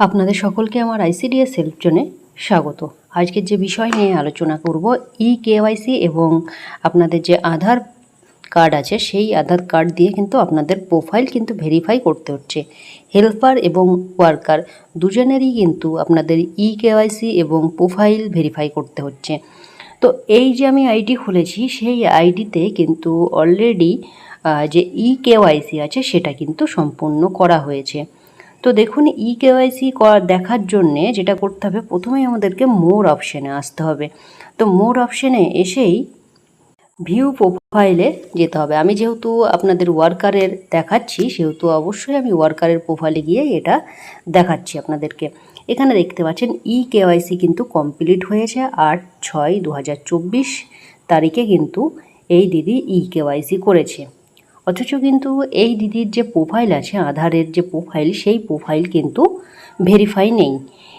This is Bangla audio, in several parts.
আপনাদের সকলকে আমার আইসিডিএস সেলফ জোনে স্বাগত। আজকের যে বিষয় নিয়ে আলোচনা করব ই কেওয়াইসি এবং আপনাদের যে আধার কার্ড আছে, সেই আধার কার্ড দিয়ে কিন্তু আপনাদের প্রোফাইল কিন্তু ভেরিফাই করতে হচ্ছে। হেল্পার এবং ওয়ার্কার দুজনেরই কিন্তু আপনাদের ই কেওয়াইসি এবং প্রোফাইল ভেরিফাই করতে হচ্ছে। তো এই যে আমি আইডি খুলেছি, সেই আইডিতে কিন্তু অলরেডি যে ই কেওয়াইসি আছে, সেটা কিন্তু সম্পূর্ণ করা হয়েছে। তো দেখুন ই কেওয়াইসি দেখার জন্যে যেটা করতে হবে, প্রথমেই আমাদেরকে মোর অপশানে আসতে হবে। তো মোর অপশানে এসেই ভিউ প্রোফাইলে যেতে হবে। আমি যেহেতু আপনাদের ওয়ার্কারের দেখাচ্ছি, সেহেতু অবশ্যই আমি ওয়ার্কারের প্রোফাইলে গিয়ে এটা দেখাচ্ছি আপনাদেরকে। এখানে দেখতে পাচ্ছেন ই কেওয়াইসি কিন্তু কমপ্লিট হয়েছে আট ছয় দু তারিখে কিন্তু এই দিদি ই কেওয়াইসি করেছে। অথচ কিন্তু এই দিদির যে প্রোফাইল আছে, আধারের যে প্রোফাইল সেই প্রোফাইল কিন্তু ভেরিফাই নেই।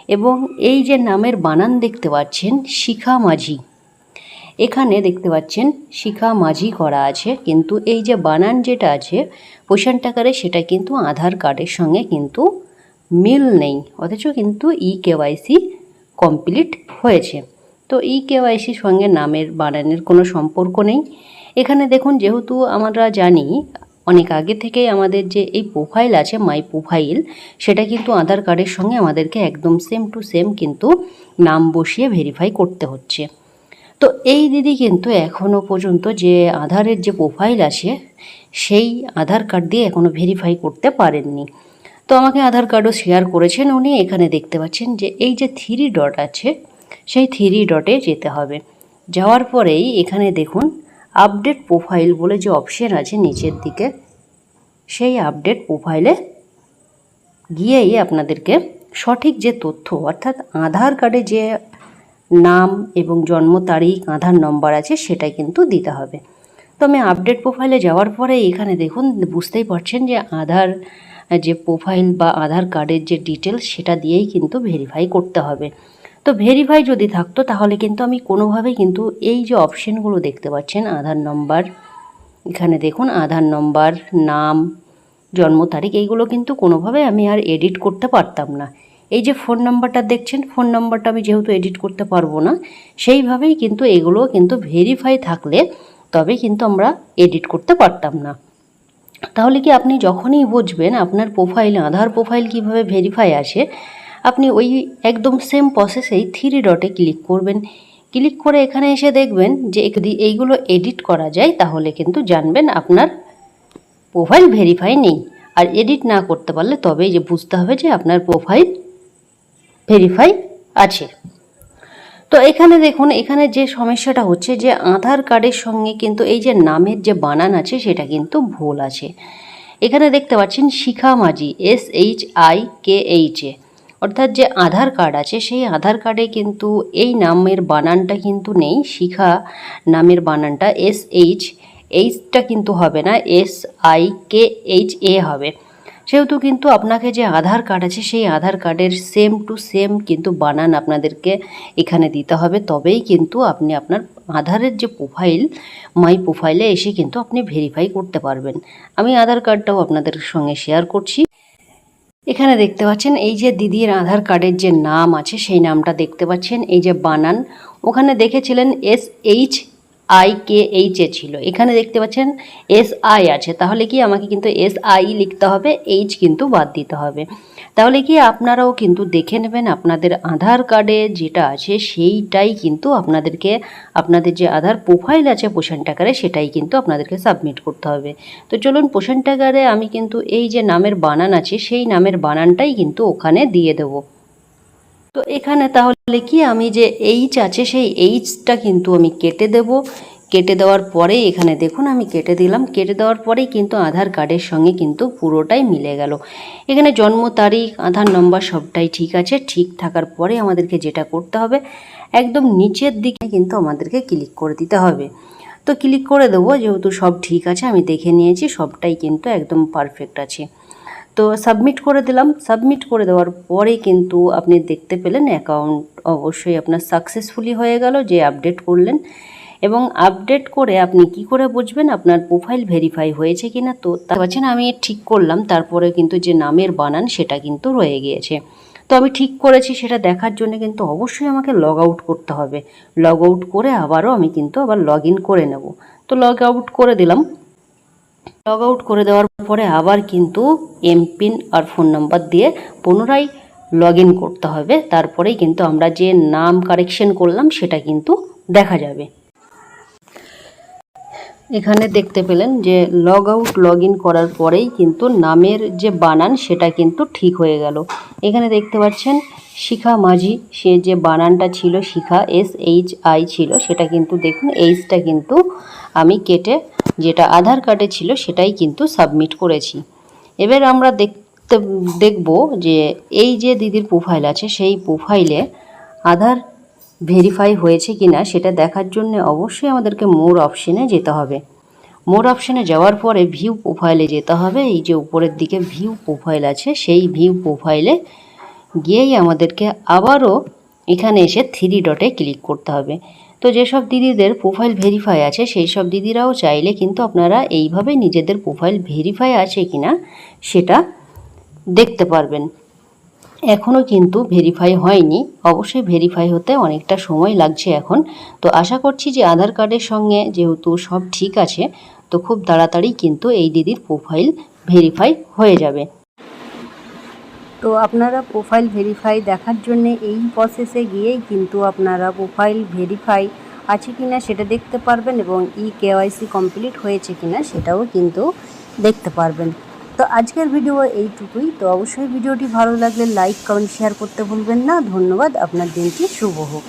এবং এই যে নামের বানান দেখতে পাচ্ছেন, শিখা মাঝি। এখানে দেখতে পাচ্ছেন, শিখা মাঝি করা আছে। কিন্তু এই যে বানান যেটা আছে পোষণ টাকারে সেটা কিন্তু আধার কার্ডের সঙ্গে কিন্তু মিল নেই। অথচ কিন্তু ই কেওয়াইসি কমপ্লিট হয়েছে। তো ই কেওয়াইসির সঙ্গে নামের বানানের কোনো সম্পর্ক নেই। এখানে দেখুন, যেহেতু আমরা জানি, অনেক আগে থেকে আমাদের যে এই প্রোফাইল আছে মাই প্রোফাইল সেটা কিন্তু আধার কার্ডের সঙ্গে আমাদেরকে একদম সেম টু সেম কিন্তু নাম বসিয়ে ভেরিফাই করতে হচ্ছে। তো এই দিদি কিন্তু এখনও পর্যন্ত যে আধারের যে প্রোফাইল আছে, সেই আধার কার্ড দিয়ে এখনও ভেরিফাই করতে পারেননি। তো আমাকে আধার কার্ডও শেয়ার করেছেন উনি, এখানে দেখতে পাচ্ছেন যে এই যে থ্রি ডট আছে, সেই থ্রি ডটে যেতে হবে। যাওয়ার পরেই এখানে দেখুন আপডেট প্রোফাইল বলে যে অপশন আছে নিচের দিকে, সেই আপডেট প্রোফাইলে গিয়েই আপনাদেরকে সঠিক যে তথ্য, অর্থাৎ আধার কার্ডে যে নাম এবং জন্ম তারিখ, আধার নম্বর আছে সেটা কিন্তু দিতে হবে। তো আমি আপডেট প্রোফাইলে যাওয়ার পরে এখানে দেখুন, বুঝতেই পারছেন যে আধার যে প্রোফাইল বা আধার কার্ডের যে ডিটেলস সেটা দিয়েই কিন্তু ভেরিফাই করতে হবে। তো ভেরিফাই যদি থাকতো, তাহলে কিন্তু আমি কোনোভাবেই কিন্তু এই যে অপশানগুলো দেখতে পাচ্ছেন, আধার নম্বর এখানে দেখুন আধার নম্বর নাম, জন্ম তারিখ, এইগুলো কিন্তু কোনোভাবে আমি আর এডিট করতে পারতাম না। এই যে ফোন নাম্বারটা দেখছেন ফোন নাম্বারটা আমি যেহেতু এডিট করতে পারব না, সেইভাবেই কিন্তু এগুলো কিন্তু ভেরিফাই থাকলে তবে কিন্তু আমরা এডিট করতে পারতাম না। তাহলে কি আপনি যখনই বুঝবেন আপনার প্রোফাইল আধার প্রোফাইল কীভাবে ভেরিফাই আসে আপনি ওই একদম সেম প্রসেসেই থ্রি ডটে ক্লিক করবেন। ক্লিক করে এখানে এসে দেখবেন যে যদি এইগুলো এডিট করা যায়, তাহলে কিন্তু জানবেন আপনার প্রোফাইল ভেরিফাই নেই। আর এডিট না করতে পারলে তবেই যে বুঝতে হবে যে আপনার প্রোফাইল ভেরিফাই আছে। তো এখানে দেখুন, এখানে যে সমস্যাটা হচ্ছে যে আধার কার্ডের সঙ্গে কিন্তু এই যে নামের যে বানান আছে, সেটা কিন্তু ভুল আছে। এখানে দেখতে পাচ্ছেন Shikha Majhi S H I K H A. অর্থাৎ যে আধার কার্ড আছে, সেই আধার কার্ডে কিন্তু এই নামের বানানটা কিন্তু নেই, শিখা নামের বানানটা এস এইচ এইচটা কিন্তু হবে না S I K H A হবে। সেহেতু কিন্তু আপনাকে যে আধার কার্ড আছে, সেই আধার কার্ডের সেম টু সেম কিন্তু বানান আপনাদেরকে এখানে দিতে হবে। তবেই কিন্তু আপনি আপনার আধারের যে প্রোফাইল মাই প্রোফাইলে এসে কিন্তু আপনি ভেরিফাই করতে পারবেন। আমি আধার কার্ডটাও আপনাদের সঙ্গে শেয়ার করছি। এখানে দেখতে পাচ্ছেন এই যে দিদির আধার কার্ডের যে নাম আছে, সেই নামটা দেখতে পাচ্ছেন। এই যে বানান, ওখানে দেখেছিলেন S H I K H A ছিল। এখানে দেখতে পাচ্ছেন এস আই আছে। তাহলে কি আমাকে কিন্তু এস আই লিখতে হবে এইচ কিন্তু বাদ দিতে হবে। তাহলে কি আপনারাও কিন্তু দেখে নেবেন আপনাদের আধার কার্ডে যেটা আছে, সেইটাই কিন্তু আপনাদেরকে, আপনাদের যে আধার প্রোফাইল আছে পোষণ টাকারে, সেটাই কিন্তু আপনাদেরকে সাবমিট করতে হবে। তো চলুন পোষণ টাকারে আমি কিন্তু এই যে নামের বানান আছে, সেই নামের বানানটাই কিন্তু ওখানে দিয়ে দেবো। তো এখানে তাহলে কি আমি যে এইচ আছে, সেই এইচটা কিন্তু আমি কেটে দেব। কেটে দেওয়ার পরে এখানে দেখুন, আমি কেটে দিলাম। কেটে দেওয়ার পরেই কিন্তু আধার কার্ডের সঙ্গে কিন্তু পুরোটাই মিলে গেল। এখানে জন্ম তারিখ, আধার নম্বর সবটাই ঠিক আছে। ঠিক থাকার পরে আমাদেরকে যেটা করতে হবে, একদম নিচের দিকে কিন্তু আমাদেরকে ক্লিক করে দিতে হবে। তো ক্লিক করে দেবো, যেহেতু সব ঠিক আছে, আমি দেখে নিয়েছি, সবটাই কিন্তু একদম পারফেক্ট আছে। তো সাবমিট করে দিলাম। সাবমিট করে দেওয়ার পরে কিন্তু আপনি দেখতে পেলেন অ্যাকাউন্ট অবশ্যই আপনার সাকসেসফুলি হয়ে গেল, যে আপডেট করলেন। এবং আপডেট করে আপনি কি করে বুঝবেন আপনার প্রোফাইল ভেরিফাই হয়েছে কি না তো তা পাচ্ছেন, আমি ঠিক করলাম। তারপরে কিন্তু যে নামের বানান সেটা কিন্তু রয়ে গিয়েছে। তো আমি ঠিক করেছি, সেটা দেখার জন্য কিন্তু অবশ্যই আমাকে লগ আউট করতে হবে। লগ আউট করে আবারও আমি কিন্তু আবার লগ ইন করে নেব। তো লগ আউট করে দিলাম। লগ আউট করে দেওয়ার পরে আবার কিন্তু এমপিন আর ফোন নাম্বার দিয়ে পুনরায় লগ করতে হবে। তারপরেই কিন্তু আমরা যে নাম কারেকশন করলাম, সেটা কিন্তু দেখা যাবে। এখানে দেখতে পেলেন যে লগ আউট, লগ করার পরেই কিন্তু নামের যে বানান, সেটা কিন্তু ঠিক হয়ে গেল। এখানে দেখতে পাচ্ছেন, শিখা মাঝি, সে যে বানানটা ছিল, শিখা, এস এইচ আই ছিল, সেটা কিন্তু দেখুন, এইচটা কিন্তু আমি কেটে যেটা আধার কার্ডে ছিল সেটাই কিন্তু সাবমিট করেছি। এবার আমরা দেখতে, দেখব যে এই যে দিদির প্রোফাইল আছে, সেই প্রোফাইলে আধার ভেরিফাই হয়েছে কিনা সেটা দেখার জন্য অবশ্যই আমাদেরকে মোর অপশনে যেতে হবে। মোর অপশনে যাওয়ার পরে ভিউ প্রোফাইলে যেতে হবে। এই যে উপরের দিকে ভিউ প্রোফাইল আছে, সেই ভিউ প্রোফাইলে গিয়েই আমাদেরকে আবারও এখানে এসে থ্রি ডটে ক্লিক করতে হবে। তো যেসব দিদিদের প্রোফাইল ভেরিফাই আছে সেই সব দিদিরাও চাইলে কিন্তু আপনারা এইভাবে নিজেদের প্রোফাইল ভেরিফাই আছে কিনা সেটা দেখতে পারবেন। এখনও কিন্তু ভেরিফাই হয়নি। অবশ্যই ভেরিফাই হতে অনেকটা সময় লাগছে এখন। তো আশা করছি যে আধার কার্ডের সঙ্গে যেহেতু সব ঠিক আছে, তো খুব তাড়াতাড়ি কিন্তু এই দিদির প্রোফাইল ভেরিফাই হয়ে যাবে। তো আপনারা প্রোফাইল ভেরিফাই দেখার জন্য এই প্রসেসে গিয়েই কিন্তু আপনারা প্রোফাইল ভেরিফাই আছে কি না সেটা দেখতে পারবেন এবং ই কেওয়াইসি কমপ্লিট হয়েছে কি না সেটাও কিন্তু দেখতে পারবেন। তো আজকের ভিডিও এইটুকুই। তো অবশ্যই ভিডিওটি ভালো লাগলে লাইক কমেন্ট শেয়ার করতে ভুলবেন না। ধন্যবাদ। আপনার দিনটি শুভ হোক।